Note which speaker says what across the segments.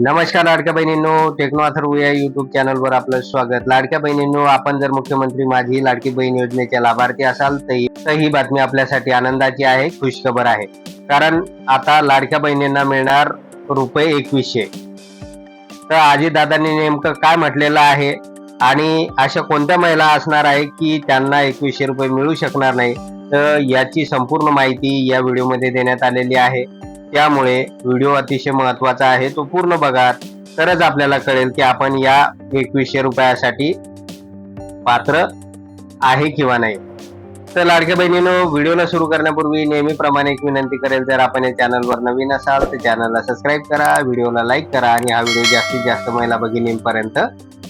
Speaker 1: नमस्कार लाडक्या बहिणींनो टेक्नो अथर्व या युट्यूब चॅनलवर आपलं स्वागत. लाडक्या बहिणींनो आपण जर मुख्यमंत्री माझी लाडकी बहीण योजनेच्या लाभार्थी असाल तर ही- तर ही बातमी आपल्यासाठी आनंदाची आहे खुशखबर आहे. कारण आता लाडक्या बहिणींना मिळणार रुपये एकवीसशे. तर आजी दादांनी नेमकं काय म्हटलेलं आहे आणि अशा कोणत्या महिला असणार आहे की त्यांना एकवीसशे रुपये मिळू शकणार नाही तर याची संपूर्ण माहिती या व्हिडिओमध्ये देण्यात आलेली आहे. त्यामुळे व्हिडिओ अतिशय महत्त्वाचा आहे तो पूर्ण बघा. तरच आपल्याला कळेल की आपण या एकवीसशे रुपयासाठी पात्र आहे किंवा नाही. तर लाडक्या बहिणीनं व्हिडिओला सुरू करण्यापूर्वी नेहमीप्रमाणे एक विनंती करेल जर आपण या चॅनलवर नवीन असाल तर चॅनलला सबस्क्राईब करा व्हिडिओला लाईक करा आणि हा व्हिडिओ जास्तीत जास्त महिला भगिनींपर्यंत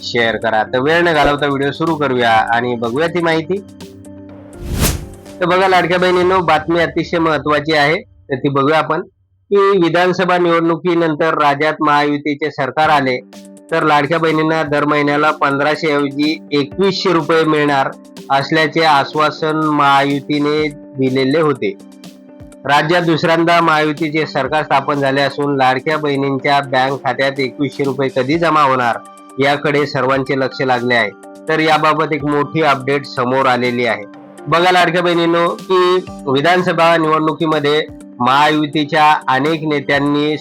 Speaker 1: शेअर करा. तर वेळ न घालवता व्हिडिओ सुरू करूया आणि बघूया ती माहिती. तर बघा लाडक्या बहिणींनो बातमी अतिशय महत्वाची आहे तर ती बघूया आपण. की विधानसभा निवडणुकीनंतर राज्यात महायुतीचे सरकार आले तर लाडक्या बहिणींना दर महिन्याला पंधराशे ऐवजी एकवीसशे रुपये मिळणार असल्याचे आश्वासन महायुतीने दिलेले होते. राज्यात दुसऱ्यांदा महायुतीचे सरकार स्थापन झाले असून लाडक्या बहिणींच्या बँक खात्यात एकवीसशे रुपये कधी जमा होणार याकडे सर्वांचे लक्ष लागले आहे. तर याबाबत एक मोठी अपडेट समोर आलेली आहे. बघा लाडक्या बहिणींनो की विधानसभा निवडणुकीमध्ये महायुतीच्या अनेक नेत्यांनी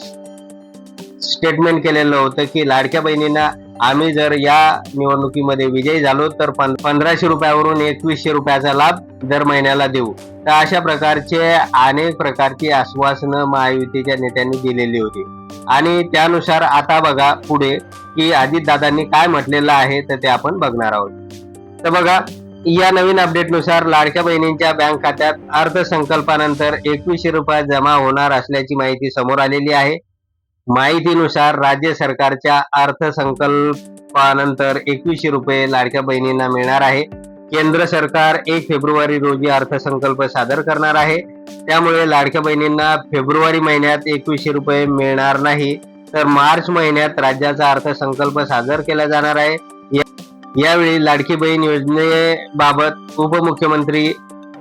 Speaker 1: स्टेटमेंट केलेलं होतं की लाडक्या बहिणींना आम्ही जर या निवडणुकीमध्ये विजयी झालो तर पंधराशे रुपयावरून एकवीसशे रुपयाचा लाभ दर महिन्याला देऊ. तर अशा प्रकारचे अनेक प्रकारची आश्वासनं महायुतीच्या नेत्यांनी दिलेली होती. आणि त्यानुसार आता बघा पुढे की अजितदादांनी काय म्हटलेलं आहे तर ते आपण बघणार आहोत. तर बघा या नवीन अपडेटनुसार लाडक्या बहिणींच्या बँक खात्यात अर्थसंकल्पानंतर एकवीसशे रुपये जमा होणार असल्याची माहिती समोर आलेली आहे. माहितीनुसार राज्य सरकारच्या अर्थसंकल्पानंतर एकवीसशे रुपये लाडक्या बहिणींना मिळणार आहे. केंद्र सरकार एक फेब्रुवारी रोजी अर्थसंकल्प सादर करणार आहे. त्यामुळे लाडक्या बहिणींना फेब्रुवारी महिन्यात एकवीसशे रुपये मिळणार नाही. तर मार्च महिन्यात राज्याचा अर्थसंकल्प सादर केला जाणार आहे. यावेळी लाडकी बहीण योजनेबाबत उपमुख्यमंत्री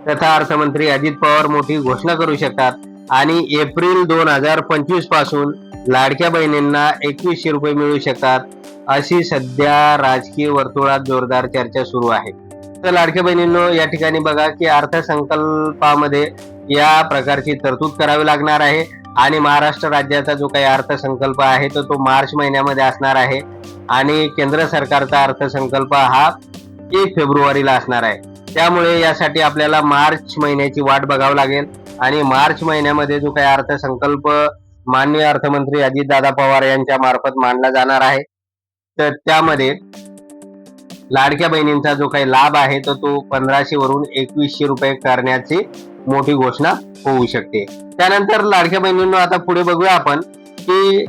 Speaker 1: तथा अर्थमंत्री अजित पवार मोठी घोषणा करू शकतात. आणि एप्रिल दोन हजार पंचवीसपासून लाडक्या बहिणींना एकवीसशे रुपये मिळू शकतात अशी सध्या राजकीय वर्तुळात जोरदार चर्चा सुरू आहे. तर लाडक्या बहिणींनो या ठिकाणी बघा की अर्थसंकल्पामध्ये या प्रकारची तरतूद करावी लागणार आहे. आणि महाराष्ट्र राज्याचा जो काही अर्थसंकल्प आहे तो तो मार्च महिन्यामध्ये असणार आहे. आणि केंद्र सरकारचा अर्थसंकल्प हा एक फेब्रुवारीला असणार आहे. त्यामुळे यासाठी आपल्याला मार्च महिन्याची वाट बघावं लागेल. आणि मार्च महिन्यामध्ये जो काही अर्थसंकल्प माननीय अर्थमंत्री अजितदादा पवार यांच्या मार्फत मांडला जाणार आहे तर त्यामध्ये लाडक्या बहिणींचा जो काही लाभ आहे तो तो पंधराशे वरून एकवीसशे रुपये करण्याची मोठी घोषणा होऊ शकते. त्यानंतर लाडक्या बहिणींनो आता पुढे बघूया आपण की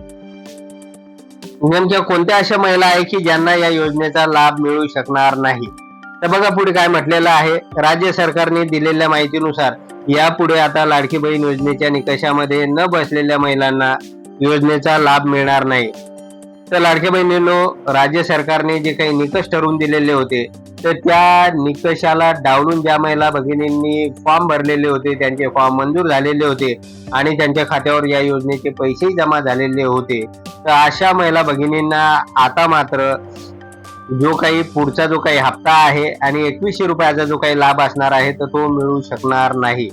Speaker 1: नेमक्या कोणत्या अशा महिला आहे की ज्यांना या योजनेचा लाभ मिळू शकणार नाही? तर बघा पुढे काय म्हटलेलं आहे. राज्य सरकारने दिलेल्या माहितीनुसार यापुढे आता लाडकी बहीण योजनेच्या निकषामध्ये न बसलेल्या महिलांना योजनेचा लाभ मिळणार नाही. तर लाडक्या बहिणींनो राज्य सरकारने जे काही निकष ठरवून दिलेले होते तर त्या निकषाला डावलून ज्या महिला भगिनींनी फॉर्म भरलेले होते त्यांचे फॉर्म मंजूर झालेले होते आणि त्यांच्या खात्यावर या योजनेचे पैसेही जमा झालेले होते तर अशा महिला भगिनींना आता मात्र जो काही पुढचा जो काही हप्ता आहे आणि एकवीसशे रुपयाचा जो काही लाभ असणार आहे तर तो मिळू शकणार नाही.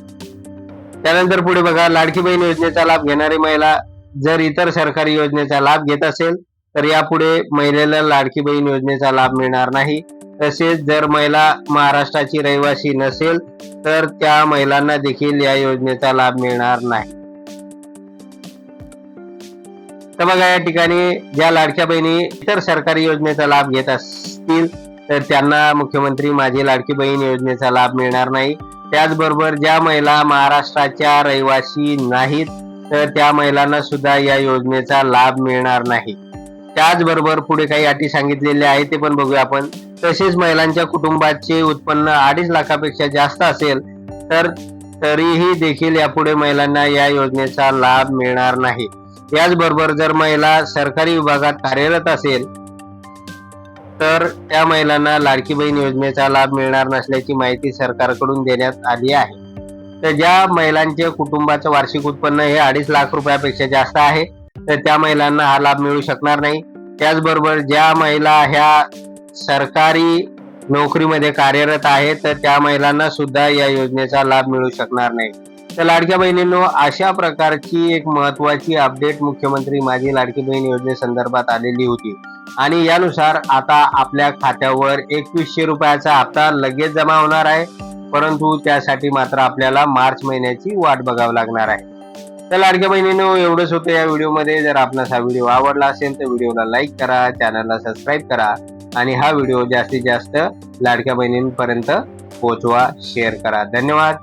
Speaker 1: त्यानंतर पुढे बघा लाडकी बहीण योजनेचा लाभ घेणारी महिला जर इतर सरकारी योजनेचा लाभ घेत असेल तर यापुढे महिलेला लाडकी बहीण योजनेचा लाभ मिळणार नाही. तसेच जर महिला महाराष्ट्राची रहिवासी नसेल तर त्या महिलांना देखील या योजनेचा लाभ मिळणार नाही. तर बघा या ठिकाणी ज्या लाडक्या बहिणी इतर सरकारी योजनेचा लाभ घेत असतील तर त्यांना मुख्यमंत्री माझी लाडकी बहीण योजनेचा लाभ मिळणार नाही. त्याचबरोबर ज्या महिला महाराष्ट्राच्या रहिवासी नाहीत तर त्या महिलांना सुद्धा या योजनेचा लाभ मिळणार नाही. त्याचबरोबर पुढे काही अटी सांगितलेल्या आहेत ते पण बघूया आपण. तसेच महिलांच्या कुटुंबाचे उत्पन्न अडीच लाखापेक्षा जास्त असेल तर तरीही देखील यापुढे महिलांना या योजनेचा लाभ मिळणार नाही. याचबरोबर जर महिला सरकारी विभागात कार्यरत असेल तर त्या महिलांना लाडकी बहीण योजनेचा लाभ मिळणार नसल्याची माहिती सरकारकडून देण्यात आली आहे. तर ज्या महिलांचे कुटुंबाचं वार्षिक उत्पन्न हे अडीच लाख रुपयापेक्षा जास्त आहे तर त्या महिलांना हा लाभ मिळू शकणार नाही. त्याचबरोबर ज्या महिला ह्या सरकारी नोकरीमध्ये कार्यरत आहेत तर त्या महिलांना सुद्धा या योजनेचा लाभ मिळू शकणार नाही. तर लाडक्या बहिणींनो अशा प्रकारची एक महत्वाची अपडेट मुख्यमंत्री माझी लाडकी बहीण योजनेसंदर्भात आलेली होती. आणि यानुसार आता आपल्या खात्यावर एकवीसशे रुपयाचा हप्ता लगेच जमा होणार आहे परंतु त्यासाठी मात्र आपल्याला मार्च महिन्याची वाट बघावी लागणार आहे. तर लाडक्या बहिणीनो एवढंच होतं या व्हिडिओमध्ये. जर आपणास हा व्हिडिओ आवडला असेल तर व्हिडिओला लाईक करा चॅनलला सबस्क्राईब करा आणि हा व्हिडिओ जास्तीत जास्त लाडक्या बहिणींपर्यंत पोहोचवा शेअर करा. धन्यवाद.